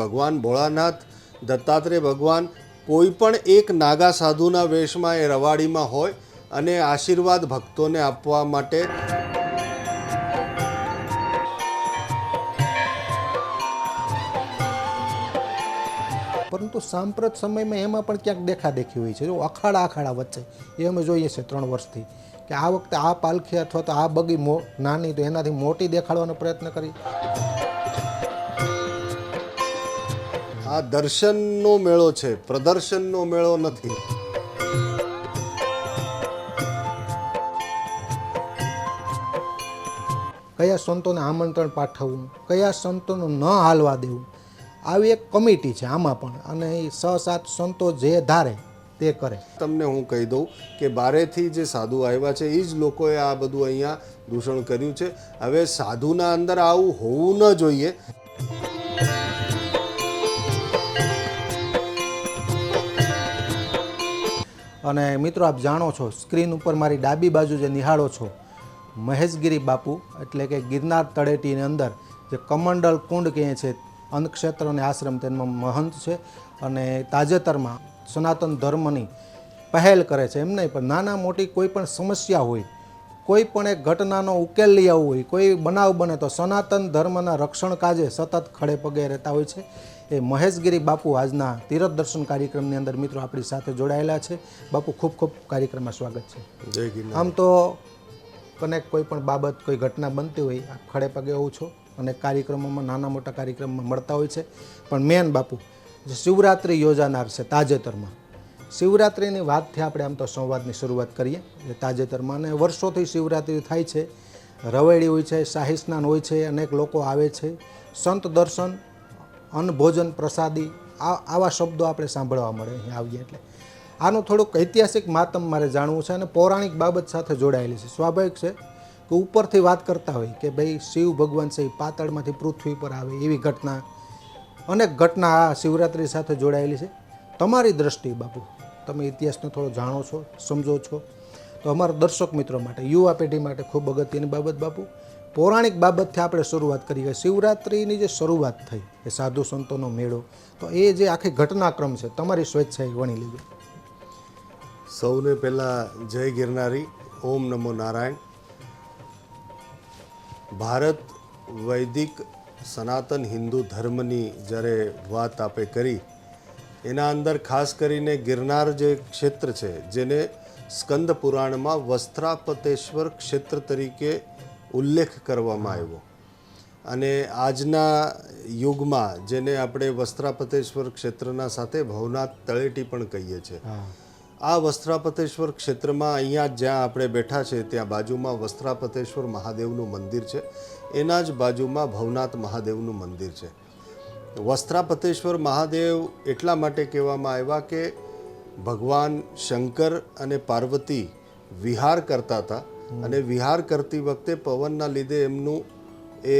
ભગવાન ભોળાનાથ, દત્તાત્રેય ભગવાન કોઈ પણ એક નાગા સાધુના વેશમાં એ રવાડીમાં હોય અને આશીર્વાદ ભક્તોને આપવા માટે પરંતુ સાંપ્રત સમયમાં એમાં પણ ક્યાંક દેખાદેખી હોય છે. જો અખાડા અખાડા વચ્ચે, એ અમે જોઈએ છે ત્રણ વર્ષથી, કે આ વખતે આ પાલખી અથવા તો આ બગી નાની તો એનાથી મોટી દેખાડવાનો પ્રયત્ન કરી આ દર્શનનો મેળો છે પ્રદર્શનનો મેળો નથી. કયા સંતોને આમંત્રણ પાઠવવું કયા સંતોનું ન હાલવા દેવું આવી એક કમિટી છે આમાં પણ અને એ છ સાત સંતો જે ધારે તે કરે. તમને હું કહી દઉં કે બારેથી જે સાધુ આવ્યા છે એ જ લોકોએ આ બધું અહીંયા દૂષણ કર્યું છે. હવે સાધુના અંદર આવું હોવું ન જોઈએ. અને મિત્રો આપ જાણો છો, સ્ક્રીન ઉપર મારી ડાબી બાજુ જે નિહાળો છો, મહેશગીરી બાપુ, એટલે કે ગિરનાર તળેટીની અંદર જે કમંડલ કુંડ કહે છે અન્નક્ષેત્ર અને આશ્રમ તેમાં મહંત છે અને તાજેતરમાં સનાતન ધર્મની પહેલ કરે છે, એમ નહીં, પણ નાના મોટી કોઈ પણ સમસ્યા હોય, કોઈ પણ એક ઘટનાનો ઉકેલ લઈ આવવો હોય, કોઈ બનાવ બને તો સનાતન ધર્મના રક્ષણ કાજે સતત ખડે પગે રહેતા હોય છે. એ મહેશગીરી બાપુ આજના તીરથ દર્શન કાર્યક્રમની અંદર મિત્રો આપણી સાથે જોડાયેલા છે. બાપુ ખૂબ ખૂબ કાર્યક્રમમાં સ્વાગત છે. આમ તો કનેક કોઈ પણ બાબત કોઈ ઘટના બનતી હોય આપ ખડે પગે હોઉં છો અને કાર્યક્રમોમાં નાના મોટા કાર્યક્રમમાં મળતા હોય છે. પણ મેન બાપુ જે શિવરાત્રિ યોજાનાર છે તાજેતરમાં શિવરાત્રિની વાતથી આપણે આમ તો સંવાદની શરૂઆત કરીએ. તાજેતરમાં અને વર્ષોથી શિવરાત્રિ થાય છે. રવેડી હોય છે શાહી સ્નાન હોય છે અનેક લોકો આવે છે. સંત દર્શન અન્ન ભોજન પ્રસાદી, આ આવા શબ્દો આપણે સાંભળવા મળે અહીં આવીએ એટલે. આનું થોડુંક ઐતિહાસિક માતમ મારે જાણવું છે અને પૌરાણિક બાબત સાથે જોડાયેલી છે. સ્વાભાવિક છે કે ઉપરથી વાત કરતા હોય કે ભાઈ શિવ ભગવાન છે પાતળમાંથી પૃથ્વી પર આવે એવી ઘટના, અનેક ઘટના આ શિવરાત્રિ સાથે જોડાયેલી છે. તમારી દ્રષ્ટિએ બાપુ, તમે ઇતિહાસને થોડો જાણો છો, સમજો છો. તો અમારા દર્શક મિત્રો માટે, યુવા પેઢી માટે ખૂબ અગત્યની બાબત બાપુ. પૌરાણિક બાબતથી આપણે શરૂઆત કરી કે શિવરાત્રિની જે શરૂઆત થઈ, એ સાધુ સંતોનો મેળો, તો એ જે આખી ઘટનાક્રમ છે, તમારી સ્વેચ્છાએ વણી લેજો. સૌને પહેલાં જય ગિરનારી, ઓમ નમો નારાયણ. ભારત વૈદિક સનાતન હિન્દુ ધર્મની જ્યારે વાત આપે કરી, એના અંદર ખાસ કરીને ગિરનાર જે ક્ષેત્ર છે, જેને સ્કંદ પુરાણમાં વસ્ત્રાપતેશ્વર ક્ષેત્ર તરીકે ઉલ્લેખ કરવામાં આવ્યો. અને આજના યુગમાં જેને આપણે વસ્ત્રાપતેશ્વર ક્ષેત્રના સાથે ભવનાથ તળેટી પણ કહીએ છીએ. આ વસ્ત્રાપતેશ્વર ક્ષેત્રમાં અહીંયા જ્યાં આપણે બેઠા છે ત્યાં બાજુમાં વસ્ત્રાપતેશ્વર મહાદેવનું મંદિર છે. એના જ બાજુમાં ભવનાથ મહાદેવનું મંદિર છે. વસ્ત્રાપતેશ્વર મહાદેવ એટલા માટે કહેવામાં આવ્યા કે ભગવાન શંકર અને પાર્વતી વિહાર કરતા હતા અને વિહાર કરતી વખતે પવનના લીધે એમનું એ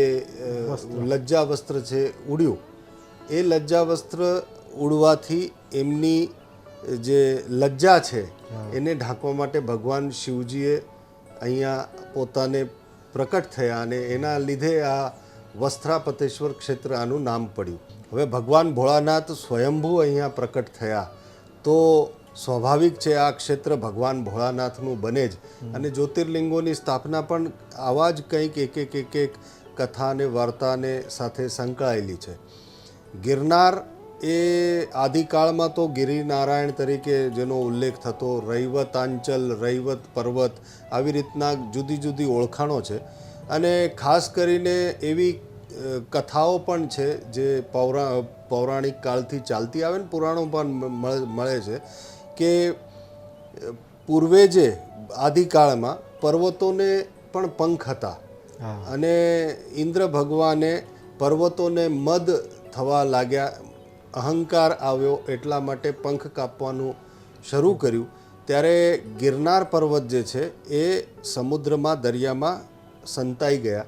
લજ્જા વસ્ત્ર છે ઉડ્યું. એ લજ્જા વસ્ત્ર ઉડવાથી એમની જે લજ્જા છે એને ઢાંકવા માટે ભગવાન શિવજીએ અહીંયા પોતાને પ્રકટ થયા અને એના લીધે આ વસ્ત્રાપતેશ્વર ક્ષેત્ર આનું નામ પડ્યું. હવે ભગવાન ભોળાનાથ સ્વયંભૂ અહીંયા પ્રકટ થયા. તો સ્વાભાવિક છે આ ક્ષેત્ર ભગવાન ભોળાનાથનું બને જ. અને જ્યોતિર્લિંગોની સ્થાપના પણ આવા જ કંઈક એક એક એક એક કથાને વાર્તાને સાથે સંકળાયેલી છે. ગિરનાર એ આદિકાળમાં તો ગિરિનારાયણ તરીકે જેનો ઉલ્લેખ થતો રૈવતાંચલ રૈવત પર્વત આવી રીતના જુદી જુદી ઓળખાણો છે. અને ખાસ કરીને એવી કથાઓ પણ છે જે પૌરા પૌરાણિક કાળથી ચાલતી આવે ને પુરાણો પણ મળે મળે છે. કે પૂર્વે જે આદિકાળમાં પર્વતોને પણ પંખ હતા. અને ઇન્દ્ર ભગવાને પર્વતોને મદ થવા લાગ્યા અહંકાર આવ્યો એટલા માટે પંખ કાપવાનું શરૂ કર્યું. ત્યારે ગિરનાર પર્વત જે છે એ સમુદ્રમાં દરિયામાં સંતાઈ ગયા.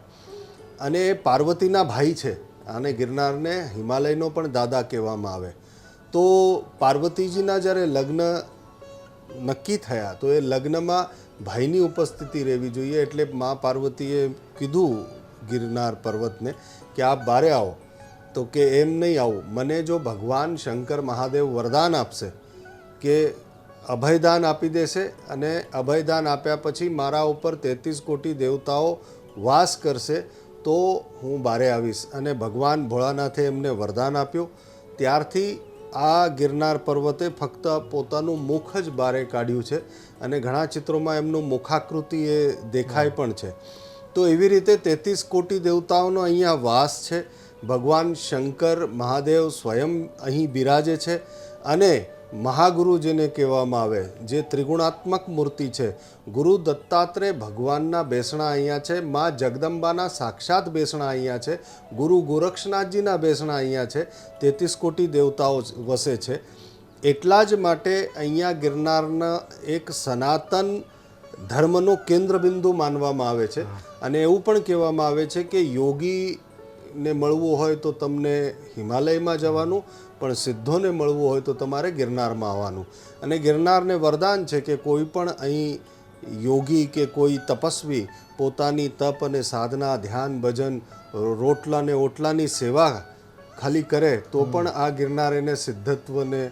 અને એ પાર્વતીના ભાઈ છે. આને ગિરનારને હિમાલયનો પણ દાદા કહેવામાં આવે. તો પાર્વતીજીના જ્યારે લગ્ન નક્કી થયા, તો એ લગ્નમાં ભાઈની ઉપસ્થિતિ રહેવી જોઈએ એટલે મા પાર્વતીએ કીધું ગિરનાર પર્વતને કે આપ બારે આવો. તો કે એમ નહીં આવું. મને જો ભગવાન શંકર મહાદેવ વરદાન આપશે કે અભયદાન આપી દેશે અને અભયદાન આપ્યા પછી મારા ઉપર તેત્રીસ કોટી દેવતાઓ વાસ કરશે, તો હું બારે આવીશ. અને ભગવાન ભોળાનાથે એમને વરદાન આપ્યું. ત્યારથી આ ગિરનાર પર્વતે ફક્ત પોતાનું મુખ જ બારે કાઢ્યું છે અને ઘણા ચિત્રોમાં એમનું મુખાકૃતિ એ દેખાય પણ છે. તો એવી રીતે તેત્રીસ કોટી દેવતાઓનો અહીંયા વાસ છે. ભગવાન શંકર મહાદેવ સ્વયં અહીં બિરાજે છે અને મહાગુરુ જેને કહેવામાં આવે જે ત્રિગુણાત્મક મૂર્તિ છે. ગુરુ દત્તાત્રેય ભગવાનના બેસણા અહીંયા છે મા જગદંબાના સાક્ષાત બેસણા અહીંયા છે ગુરુ ગોરક્ષનાથજીના બેસણા અહીંયા છે તેત્રીસ કોટી દેવતાઓ વસે છે. એટલા જ માટે અહીંયા ગિરનારના એક સનાતન ધર્મનો કેન્દ્રબિંદુ માનવામાં આવે છે. અને એવું પણ કહેવામાં આવે છે કે યોગીને મળવું હોય તો તમને હિમાલયમાં જવાનું પણ સિદ્ધોને મળવું હોય તો તમારે ગિરનારમાં આવવાનું. અને ગિરનારને વરદાન છે કે કોઈ પણ અહીં યોગી કે કોઈ તપસ્વી પોતાની તપ અને સાધના ધ્યાન ભજન રોટલા ને ઓટલાની સેવા ખાલી કરે તો પણ આ ગિરનાર એને સિદ્ધત્વને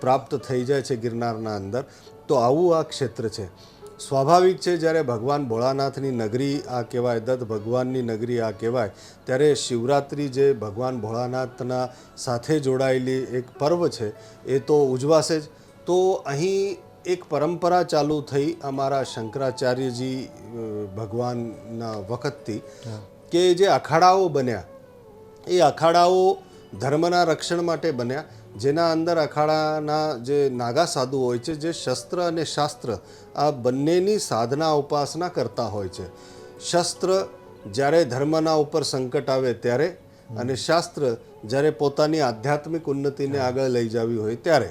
પ્રાપ્ત થઈ જાય છે ગિરનારના અંદર. તો આવું આ ક્ષેત્ર છે. સ્વાભાવિક છે જ્યારે ભગવાન ભોળાનાથની નગરી આ કહેવાય દત્ત ભગવાનની નગરી આ કહેવાય ત્યારે શિવરાત્રિ જે ભગવાન ભોળાનાથના સાથે જોડાયેલી એક પર્વ છે એ તો ઉજવાશે જ. તો અહીં એક પરંપરા ચાલુ થઈ અમારા શંકરાચાર્યજી ભગવાનના વખતથી કે જે અખાડાઓ બન્યા એ અખાડાઓ ધર્મના રક્ષણ માટે બન્યા જેના અંદર અખાડાના જે નાગા સાધુ હોય છે જે શસ્ત્ર અને શાસ્ત્ર આ બંનેની સાધના ઉપાસના કરતા હોય છે. શસ્ત્ર જ્યારે ધર્મના ઉપર સંકટ આવે ત્યારે અને શાસ્ત્ર જ્યારે પોતાની આધ્યાત્મિક ઉન્નતિને આગળ લઈ જવી હોય ત્યારે.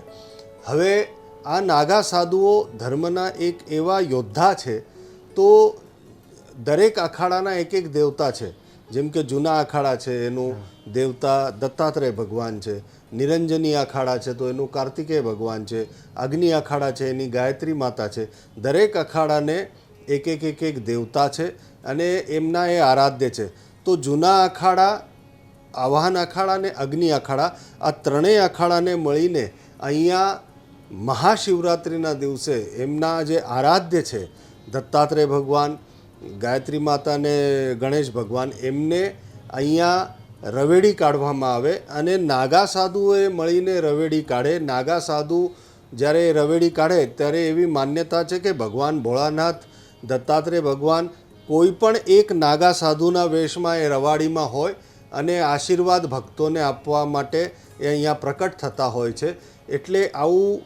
હવે આ નાગા સાધુઓ ધર્મના એક એવા યોદ્ધા છે તો દરેક અખાડાના એક એક દેવતા છે. જેમ કે જૂના અખાડા છે, એનું દેવતા દત્તાત્રેય ભગવાન છે, નિરંજની અખાડા છે, તો એનું કાર્તિકેય ભગવાન છે, અગ્નિ અખાડા છે, એની ગાયત્રી માતા છે. દરેક અખાડાને એક એક એક એક દેવતા છે અને એમના એ આરાધ્ય છે. તો જૂના અખાડા આવાહન અખાડા અને અગ્નિ અખાડા આ ત્રણેય અખાડાને મળીને અહીંયા મહાશિવરાત્રિના દિવસે એમના જે આરાધ્ય છે, દત્તાત્રેય ભગવાન ગાયત્રી માતા અને ગણેશ ભગવાન એમને અહીંયા રવેડી કાઢવામાં આવે અને નાગા સાધુઓએ મળીને રવેડી કાઢે. નાગા સાધુ જ્યારે રવેડી કાઢે ત્યારે એવી માન્યતા છે કે ભગવાન ભોળાનાથ, દત્તાત્રેય ભગવાન કોઈ પણ એક નાગા સાધુના વેશમાં એ રવાડીમાં હોય અને આશીર્વાદ ભક્તોને આપવા માટે એ અહીંયા પ્રકટ થતા હોય છે. એટલે આવું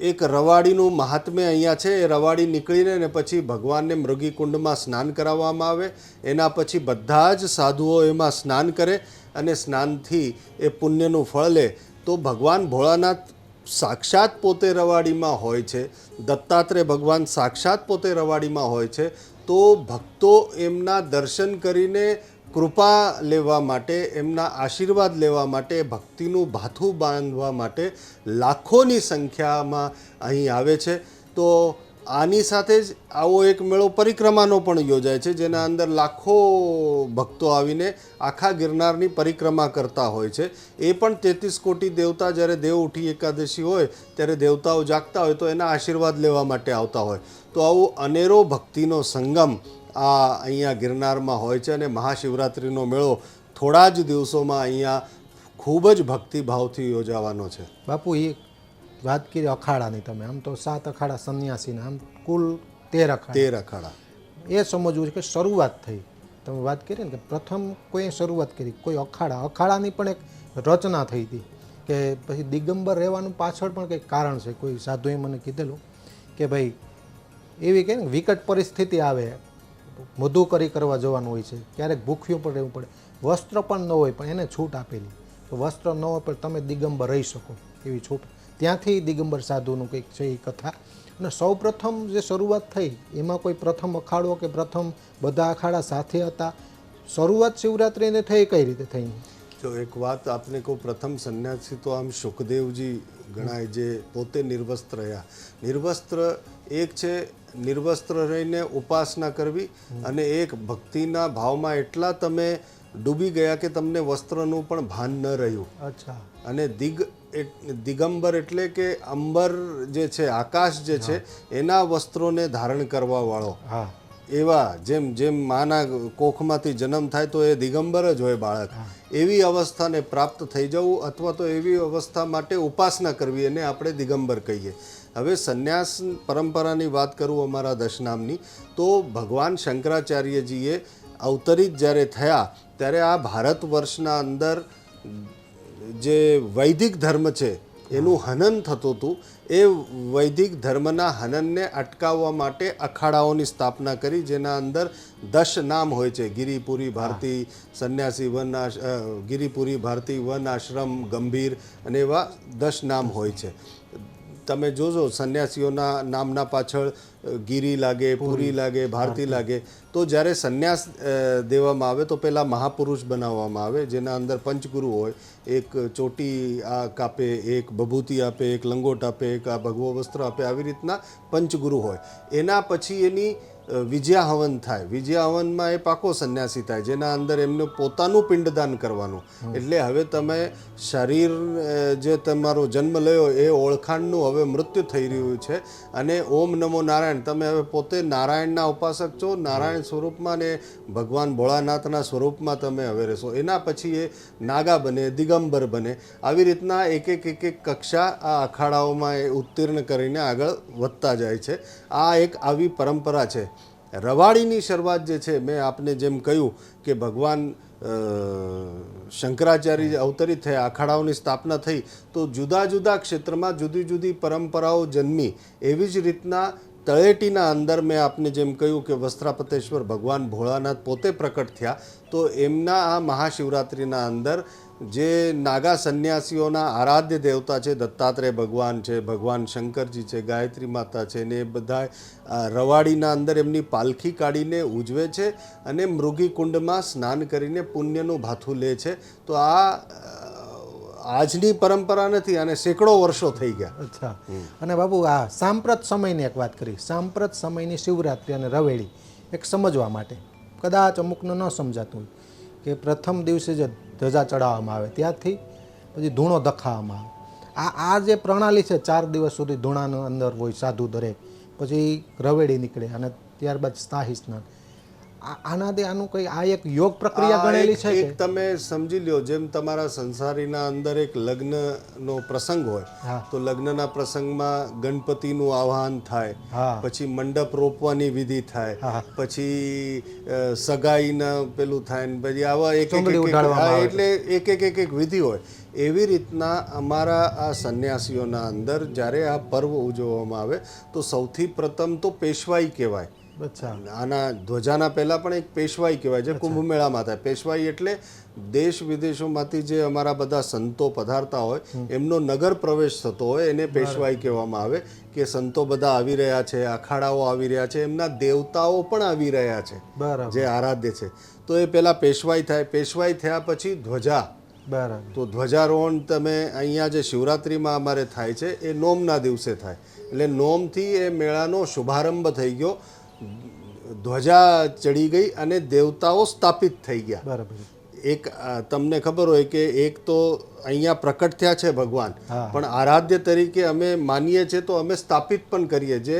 એક રવાડીનું મહાત્મ્ય અહીંયા છે. એ રવાડી નીકળીને ને પછી ભગવાનને મૃગીકુંડમાં સ્નાન કરાવવામાં આવે. એના પછી બધા જ સાધુઓ એમાં સ્નાન કરે અને સ્નાનથી એ પુણ્યનું ફળ લે. તો ભગવાન ભોળાનાથ સાક્ષાત પોતે રવાડીમાં હોય છે. દત્તાત્રેય ભગવાન સાક્ષાત પોતે રવાડીમાં હોય છે. તો ભક્તો એમના દર્શન કરીને કૃપા લેવા માટે, એમના આશીર્વાદ લેવા માટે, ભક્તિનું ભાથું બાંધવા માટે લાખોની સંખ્યામાં અહીં આવે છે. તો આની સાથે જ આવો એક મેળો પરિક્રમાનો પણ યોજાય છે, જેના અંદર લાખો ભક્તો આવીને આખા ગિરનારની પરિક્રમા કરતા હોય છે. એ પણ તેત્રીસ કોટી દેવતા જ્યારે દેવ ઉઠી એકાદશી હોય, ત્યારે દેવતાઓ જાગતા હોય તો એના આશીર્વાદ લેવા માટે આવતા હોય. તો આવું અનેરો ભક્તિનો સંગમ આ અહીંયા ગિરનારમાં હોય છે અને મહાશિવરાત્રિનો મેળો થોડા જ દિવસોમાં અહીંયા ખૂબ જ ભક્તિભાવથી યોજાવાનો છે. બાપુ એ વાત કરી અખાડાની તમે. આમ તો સાત અખાડા સંન્યાસીના આમ કુલ તેર અખાડા. તેર અખાડા. એ સમજવું છે કે શરૂઆત થઈ. તમે વાત કરી ને કે પ્રથમ કોઈ શરૂઆત કરી કોઈ અખાડા. અખાડાની પણ એક રચના થઈ હતી કે પછી દિગંબર રહેવાનું પાછળ પણ કંઈક કારણ છે. કોઈ સાધુએ મને કીધેલું કે ભાઈ એવી કે ને વિકટ પરિસ્થિતિ આવે. મધુકરી કરવા જવાનું હોય છે. ક્યારેક ભૂખ્યું પણ રહેવું પડે. વસ્ત્ર પણ ન હોય, પણ એને છૂટ આપેલી. તો વસ્ત્ર ન હોય, પણ તમે દિગંબર રહી શકો એવી છૂટ. ત્યાંથી દિગંબર સાધુનું કંઈક છે એ કથા. અને સૌ પ્રથમ જે શરૂઆત થઈ, એમાં કોઈ પ્રથમ અખાડો કે પ્રથમ બધા અખાડા સાથે હતા? શરૂઆત શિવરાત્રિને થઈ કઈ રીતે થઈ? જો એક વાત આપને કહું, પ્રથમ સંન્યાસી તો આમ સુખદેવજી ગણાય જે પોતે નિર્વસ્ત્ર રહ્યા. નિર્વસ્ત્ર એક છે નિર્વસ્ત્ર રહીને ઉપાસના કરવી અને એક ભક્તિના ભાવમાં એટલા તમે ડૂબી ગયા કે તમને વસ્ત્રનું પણ ભાન ન રહ્યું. અચ્છા. અને દિગ દિગંબર એટલે કે અંબર જે છે આકાશ જે છે એના વસ્ત્રોને ધારણ કરવા વાળો. હા. એવા જેમ જેમ માના કોખમાંથી જન્મ થાય તો એ દિગંબર જ હોય બાળક. એવી અવસ્થાને પ્રાપ્ત થઈ જવું અથવા તો એવી અવસ્થા માટે ઉપાસના કરવી એને આપણે દિગંબર કહીએ. હવે સંન્યાસ પરંપરાની વાત કરું અમારા દશનામની, તો ભગવાન શંકરાચાર્યજીએ અવતરિત જ્યારે થયા, ત્યારે આ ભારત વર્ષના અંદર જે વૈદિક ધર્મ છે, એનું હનન થતું હતું. એ વૈદિક ધર્મના હનનને અટકાવવા માટે અખાડાઓની સ્થાપના કરી, જેના અંદર દશ નામ હોય છે. ગિરિપુરી ભારતી સંન્યાસી વન ગિરિપુરી ભારતી વન આશ્રમ ગંભીર અને એવા દશ નામ હોય છે. તમે જોજો સંન્યાસીઓના નામના પાછળ ગીરી લાગે પુરી લાગે ભારતી લાગે. તો જ્યારે સંન્યાસ દેવામાં આવે તો પહેલાં મહાપુરુષ બનાવવામાં આવે જેના અંદર પંચગુરુ હોય. એક ચોટી આ કાપે એક ભભૂતિ આપે એક લંગોટ આપે એક આ ભગવો વસ્ત્ર આપે આવી રીતના પંચગુરુ હોય. એના પછી એની વિજયા હવન થાય. વિજયા હવનમાં એ પાકો સંન્યાસી થાય, જેના અંદર એમને પોતાનું પિંડદાન કરવાનું. એટલે હવે તમે શરીર જે તમારો જન્મ લયો એ ઓળખાણનું હવે મૃત્યુ થઈ રહ્યું છે. અને ઓમ નમો નારાયણ, તમે હવે પોતે નારાયણના ઉપાસક છો. નારાયણ સ્વરૂપમાં ને ભગવાન ભોળાનાથના સ્વરૂપમાં તમે હવે રહેશો. એના પછી એ નાગા બને, દિગંબર બને. આવી રીતના એક એક એક એક કક્ષા આ અખાડાઓમાં એ ઉત્તીર્ણ કરીને આગળ વધતા જાય છે. આ એક આવી પરંપરા છે. રવાડીની શરૂઆત જે છે, મેં આપને જેમ કહ્યું કે ભગવાન શંકરાચાર્ય અવતરિત થયા અખાડાઓની સ્થાપના થઈ, તો જુદા જુદા ક્ષેત્રમાં જુદી જુદી પરંપરાઓ જન્મી. એવી જ રીતના તળેટીના અંદર મેં આપને જેમ કહ્યું કે વસ્ત્રાપતેશ્વર ભગવાન ભોળાનાથ પોતે પ્રકટ થયા, તો એમના આ મહાશિવરાત્રિના અંદર જે નાગા સંન્યાસીઓના આરાધ્ય દેવતા છે દત્તાત્રેય ભગવાન છે ભગવાન શંકરજી છે ગાયત્રી માતા છે ને એ બધા રવાડીના અંદર એમની પાલખી કાઢીને ઉજવે છે અને મૃગી કુંડમાં સ્નાન કરીને પુણ્યનું ભાથું લે છે. તો આ આજની પરંપરા નથી અને સેંકડો વર્ષો થઈ ગયા. અચ્છા. અને બાબુ આ સાંપ્રત સમયની એક વાત કરી. સાંપ્રત સમયની શિવરાત્રિ અને રવેડી એક સમજવા માટે. કદાચ અમુકને ન સમજાતું હોય. કે પ્રથમ દિવસે જ ધજા ચડાવવામાં આવે, ત્યારથી પછી ધૂણો દખાવવામાં આવે. આ આ જે પ્રણાલી છે, ચાર દિવસ સુધી ધૂણાનો અંદર હોય સાધુ દરેક, પછી રવેડી નીકળે અને ત્યારબાદ સ્નાહી સ્નાન. આનાથી આનું કઈ આ એક યોગ પ્રક્રિયા ગણેલી છે એક તમે સમજી લ્યો જેમ તમારા સંસારીના અંદર એક લગ્નનો પ્રસંગ હોય તો લગ્નના પ્રસંગમાં ગણપતિનું આવાહન થાય પછી મંડપ રોપવાની વિધિ થાય પછી સગાઈના પેલું થાય ને પછી આવા એક. એટલે એક એક એક એક વિધિ હોય. એવી રીતના અમારા આ સંન્યાસીઓના અંદર જ્યારે આ પર્વ ઉજવવામાં આવે તો સૌથી પ્રથમ તો પેશવાઈ કહેવાય. અચ્છા. આના ધ્વજાના પહેલા પણ એક પેશવાઈ કહેવાય છે કુંભ મેળામાં થાય. પેશવાઈ એટલે દેશ વિદેશોમાંથી જે અમારા બધા સંતો પધારતા હોય એમનો નગર પ્રવેશ થતો હોય એને પેશવાઈ કહેવામાં આવે કે સંતો બધા આવી રહ્યા છે અખાડાઓ આવી રહ્યા છે એમના દેવતાઓ પણ આવી રહ્યા છે બરાબર. જે આરાધ્ય છે. તો એ પહેલાં પેશવાઈ થાય. પેશવાઈ થયા પછી ધ્વજા. બરાબર. તો ધ્વજારોહણ તમે અહીંયા જે શિવરાત્રિમાં અમારે થાય છે એ નોમના દિવસે થાય. એટલે નોમથી એ મેળાનો શુભારંભ થઈ ગયો. ધ્વજા ચડી ગઈ અને દેવતાઓ સ્થાપિત થઈ ગયા. બરાબર. એક તમને ખબર હોય કે એક તો અહીંયા પ્રકટ થયા છે ભગવાન પણ આરાધ્ય તરીકે અમે માનીએ છીએ તો અમે સ્થાપિત પણ કરીએ જે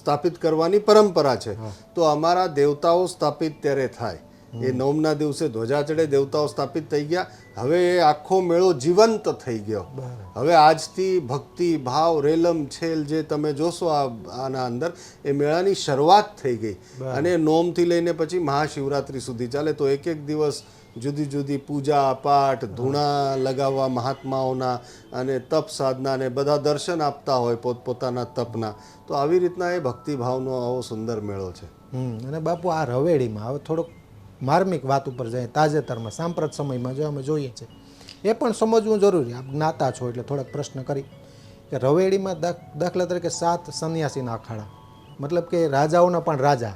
સ્થાપિત કરવાની પરંપરા છે. તો અમારા દેવતાઓ સ્થાપિત ત્યારે થાય. એ નવમના દિવસે ધ્વજા ચડે દેવતાઓ સ્થાપિત થઈ ગયા. હવે એ આખો મેળો જીવંત થઈ ગયો. હવે આજથી ભક્તિ ભાવ રેલમ છેલ જે તમે જોશો આ આના અંદર એ મેળાની શરૂઆત થઈ ગઈ. અને નોમથી લઈને પછી મહાશિવરાત્રિ સુધી ચાલે. તો એક એક દિવસ જુદી જુદી પૂજા પાઠ ધૂણા લગાવવા મહાત્માઓના અને તપ સાધના ને બધા દર્શન આપતા હોય પોતપોતાના તપના. તો આવી રીતના એ ભક્તિભાવનો આવો સુંદર મેળો છે. અને બાપુ આ રવેડીમાં હવે થોડુંક માર્મિક વાત ઉપર જાય તાજેતરમાં, સાંપ્રત સમયમાં જો અમે જોઈએ છે, એ પણ સમજવું જરૂરી. આપ જ્ઞાતા છો એટલે થોડાક પ્રશ્ન કરી. કે રવેડીમાં દાખ- દાખલા તરીકે સાત સંન્યાસીના અખાડા. મતલબ કે રાજાઓના પણ રાજા.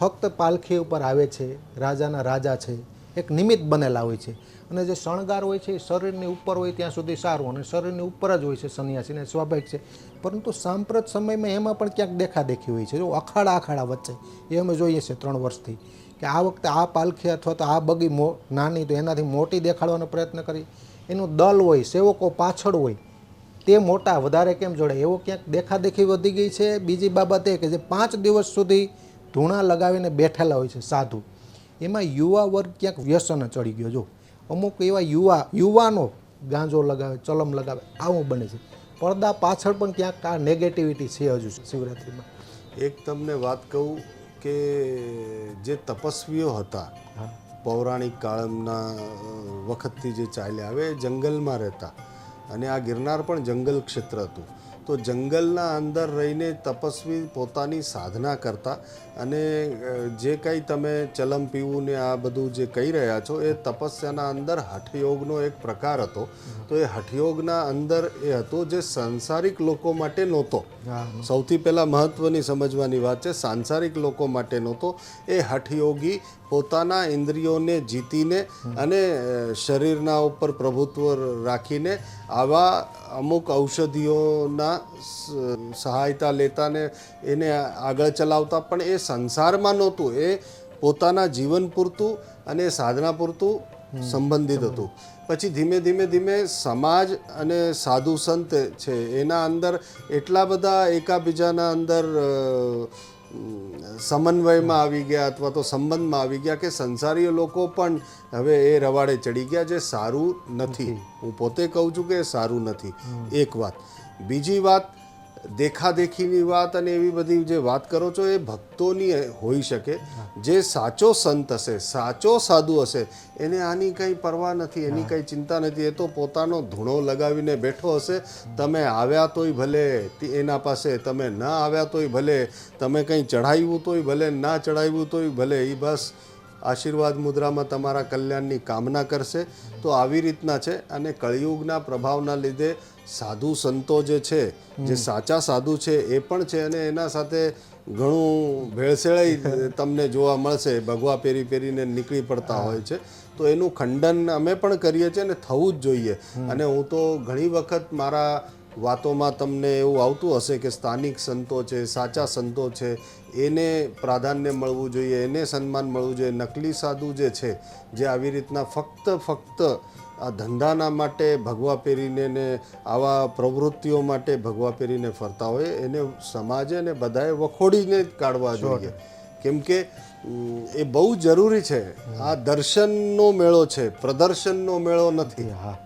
ફક્ત પાલખી ઉપર આવે છે, રાજાના રાજા છે. એક નિમિત્ત બનેલા હોય છે. અને જે શણગાર હોય છે, એ શરીરની ઉપર હોય ત્યાં સુધી સારું અને શરીરની ઉપર જ હોય છે સંન્યાસીને સ્વાભાવિક છે. પરંતુ સાંપ્રત સમયમાં એમાં પણ ક્યાંક દેખાદેખી હોય છે. જો અખાડા અખાડા વચ્ચે, એ અમે જોઈએ છીએ ત્રણ વર્ષથી. કે આ વખતે આ પાલખી અથવા તો આ બગી નાની તો એનાથી મોટી દેખાડવાનો પ્રયત્ન કરી. એનું દલ હોય, સેવકો પાછળ હોય, તે મોટા વધારે કેમ જોડે? એવો ક્યાંક દેખાદેખી વધી ગઈ છે. બીજી બાબત એ કે જે પાંચ દિવસ સુધી ધૂણા લગાવીને બેઠેલા હોય છે સાધુ. એમાં યુવા વર્ગ ક્યાંક વ્યસન ચડી ગયો. જો, અમુક એવા યુવા, યુવાનો ગાંજો લગાવે, ચલમ લગાવે, આવું બને છે. પડદા પાછળ પણ ક્યાંક આ નેગેટિવિટી છે હજુ શિવરાત્રિમાં. એક તમને વાત કહું કે જે તપસ્વીઓ હતા પૌરાણિક કાળના વખતથી જે ચાલ્યા આવે એ જંગલમાં રહેતા. અને આ ગિરનાર પણ જંગલ ક્ષેત્ર હતું. તો જંગલના અંદર રહીને તપસ્વી પોતાની સાધના કરતા અને જે કંઈ તમે ચલમ પીવું ને આ બધું જે કહી રહ્યા છો એ તપસ્યાના અંદર હઠયોગનો એક પ્રકાર હતો. તો એ હઠયોગના અંદર એ હતો જે સાંસારિક લોકો માટે નહોતો. સૌથી પહેલાં મહત્ત્વની સમજવાની વાત છે સાંસારિક લોકો માટે નહોતો. એ હઠયોગી પોતાના ઇન્દ્રિયોને જીતીને અને શરીરના ઉપર પ્રભુત્વ રાખીને આવા અમુક ઔષધિઓના સહાયતા લેતા ને એને આગળ ચલાવતા. પણ એ સંસારમાં નહોતું. એ પોતાના જીવન પૂરતું અને સાધના પૂરતું સંબંધિત હતું. પછી ધીમે ધીમે ધીમે સમાજ અને સાધુ સંત છે એના અંદર એટલા બધા એકાબીજાના અંદર સમન્વયમાં આવી ગયા અથવા તો સંબંધમાં આવી ગયા કે સંસારીય લોકો પણ હવે એ રવાડે ચડી ગયા જે સારું નથી. હું પોતે કહું છું કે સારું નથી. એક વાત. બીજી વાત દેખાદેખીની વાત અને એવી બધી જે વાત કરો છો એ ભક્તોની હોઈ શકે. જે સાચો સંત હશે સાચો સાધુ હશે એને આની કંઈ પરવા નથી એની કંઈ ચિંતા નથી. એ તો પોતાનો ધૂણો લગાવીને બેઠો હશે. તમે આવ્યા તોય ભલે એના પાસે તમે ન આવ્યા તોય ભલે તમે કંઈ ચઢાવ્યું તોય ભલે ના ચઢાવ્યું તોય ભલે એ બસ આશીર્વાદ મુદ્રામાં તમારા કલ્યાણની કામના કરશે. તો આવી રીતના છે અને કળિયુગના પ્રભાવના લીધે સાધુ સંતો જે છે જે સાચા સાધુ છે એ પણ છે અને એના સાથે ઘણું ભેળસેળાઈ તમને જોવા મળશે. ભગવા પહેરી પહેરીને નીકળી પડતા હોય છે. તો એનું ખંડન અમે પણ કરીએ છીએ ને થવું જ જોઈએ. અને હું તો ઘણી વખત મારા વાતોમાં તમને એવું આવતું હશે કે સ્થાનિક સંતો છે સાચા સંતો છે એને પ્રાધાન્ય મળવું જોઈએ એને સન્માન મળવું જોઈએ. નકલી સાધુ જે છે જે આવી રીતના ફક્ત ફક્ત આ ધંધાના માટે ભગવા પહેરીને ને આવા પ્રવૃત્તિઓ માટે ભગવા પહેરીને ફરતા હોય એને સમાજે ને બધાએ વખોડીને જ કાઢવા જોઈએ. કેમ કે એ બહુ જરૂરી છે. આ દર્શનનો મેળો છે પ્રદર્શનનો મેળો નથી. હા.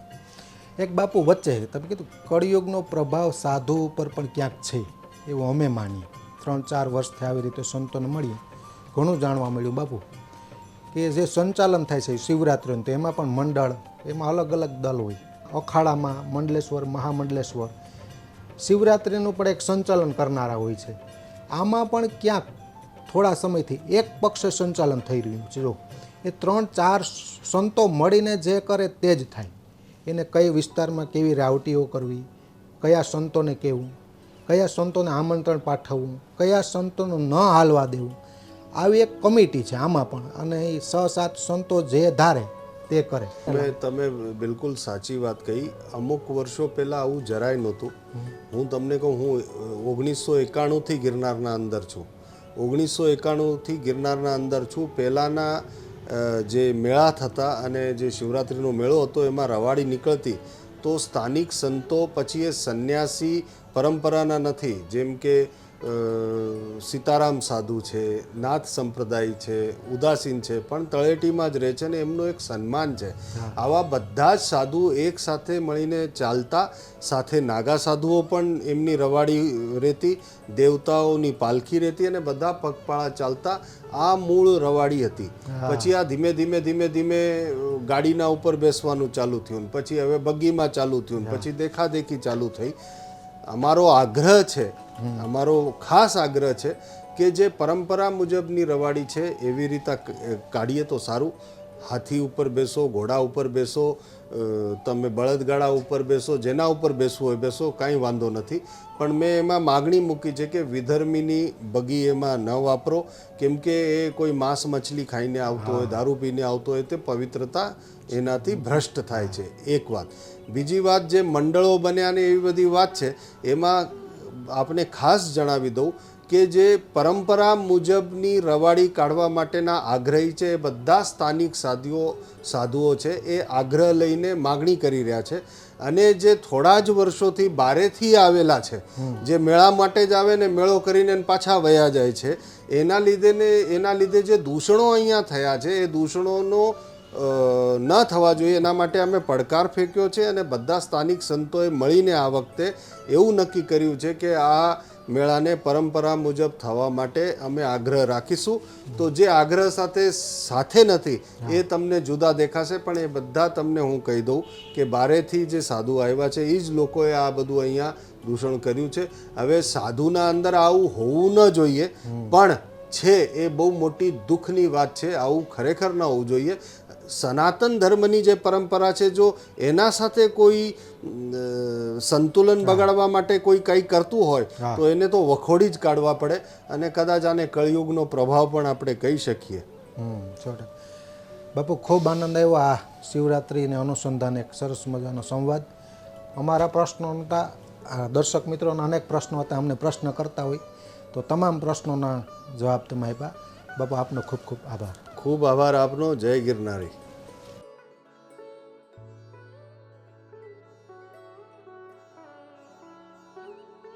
એક બાપુ વચ્ચે તમે કીધું કળિયુગનો પ્રભાવ સાધુ ઉપર પણ ક્યાંક છે એવું અમે માનીએ. ત્રણ ચાર વર્ષથી આવી રીતે સંતોને મળીએ. ઘણું જાણવા મળ્યું બાપુ કે જે સંચાલન થાય છે શિવરાત્રિનું તો એમાં પણ મંડળ એમાં અલગ અલગ દલ હોય. અખાડામાં મંડલેશ્વર, મહામંડલેશ્વર. શિવરાત્રિનું પણ એક સંચાલન કરનારા હોય છે. આમાં પણ ક્યાંક થોડા સમયથી એક પક્ષે સંચાલન થઈ રહ્યું છે. જો, એ ત્રણ ચાર સંતો મળીને જે કરે તે જ થાય. એને કઈ વિસ્તારમાં કેવી રાવટીઓ કરવી, કયા સંતોને કહેવું કયા સંતોને આમંત્રણ પાઠવવું, કયા સંતોનું ન હાલવા દેવું. આવી એક કમિટી છે આમાં પણ. અને એ છ સાત સંતો જે ધારે તે કરે. તમે બિલકુલ સાચી વાત કહી. અમુક વર્ષો પહેલાં આવું જરાય નહોતું. હું તમને કહું, હું ઓગણીસો એકાણુંથી ગિરનારના અંદર છું. ઓગણીસો એકાણુંથી ગિરનારના અંદર છું. પહેલાંના જે મેળા થતા અને જે શિવરાત્રિનો મેળો હતો એમાં રવાડી નીકળતી, તો સ્થાનિક સંતો પછી એ સંન્યાસી પરંપરાના નથી. જેમ કે સીતારામ સાધુ છે નાથ સંપ્રદાય છે ઉદાસીન છે પણ તળેટીમાં જ રહે છે ને એમનું એક સન્માન છે. આવા બધા જ સાધુ એક સાથે મળીને ચાલતા સાથે નાગા સાધુઓ પણ એમની રવાડી રહેતી દેવતાઓની પાલખી રહેતી અને બધા પગપાળા ચાલતા આ મૂળ રવાડી હતી. પછી આ ધીમે ધીમે ધીમે ધીમે ગાડીના ઉપર બેસવાનું ચાલુ થયું પછી હવે બગીમાં ચાલુ થયું પછી દેખાદેખી ચાલુ થઈ. અમારો આગ્રહ છે અમારો ખાસ આગ્રહ છે કે જે પરંપરા મુજબની રવાડી છે એવી રીતે કાઢીએ તો સારું. હાથી ઉપર બેસો ઘોડા ઉપર બેસો તમે બળદગાડા ઉપર બેસો જેના ઉપર બેસવું હોય બેસો કાંઈ વાંધો નથી. પણ મેં એમાં માગણી મૂકી છે કે વિધર્મીની બગી એમાં ન વાપરો. કેમ કે એ કોઈ માંસ મછલી ખાઈને આવતો હોય દારૂ પીને આવતો હોય તે પવિત્રતા એનાથી ભ્રષ્ટ થાય છે. એક વાત. બીજી વાત જે મંડળો બન્યા ને એવી બધી વાત છે એમાં આપને ખાસ જણાવી દઉં કે જે પરંપરા મુજબની રવાડી કાઢવા માટેના આગ્રહી છે એ બધા સ્થાનિક સાધુઓ સાધુઓ છે એ આગ્રહ લઈને માગણી કરી રહ્યા છે. અને જે થોડા જ વર્ષોથી બારેથી આવેલા છે જે મેળા માટે જ આવે ને મેળો કરીને પાછા વયા જાય છે એના લીધે ને એના લીધે જે દૂષણો અહીંયા થયા છે એ દૂષણોનો ન થવા જોઈએ. એના માટે અમે પડકાર ફેંક્યો છે અને બધા સ્થાનિક સંતોએ મળીને આ વખતે એવું નક્કી કર્યું છે કે આ મેળાને પરંપરા મુજબ થવા માટે અમે આગ્રહ રાખીશું. તો જે આગ્રહ સાથે સાથે નથી એ તમને જુદા દેખાશે પણ એ બધા તમને હું કહી દઉં કે બારેથી જે સાધુ આવ્યા છે એ જ લોકોએ આ બધું અહીંયા દૂષણ કર્યું છે. હવે સાધુના અંદર આવું હોવું ન જોઈએ પણ છે એ બહુ મોટી દુઃખની વાત છે. આવું ખરેખર ન હોવું જોઈએ. સનાતન ધર્મની જે પરંપરા છે જો એના સાથે કોઈ સંતુલન બગાડવા માટે કોઈ કંઈ કરતું હોય તો એને તો વખોડી જ કાઢવા પડે અને કદાચ આને કળિયુગનો પ્રભાવ પણ આપણે કહી શકીએ. બાપુ ખૂબ આનંદ આવ્યો આ શિવરાત્રિને અનુસંધાને એક સરસ મજાનો સંવાદ. અમારા પ્રશ્નો આ દર્શક મિત્રોના અનેક પ્રશ્નો હતા અમને પ્રશ્ન કરતા હોય. તો તમામ પ્રશ્નોના જવાબ તમે આપ્યા. બાપુ, આપનો ખૂબ ખૂબ આભાર. ખૂબ આભાર આપનો. જય ગિરનારી.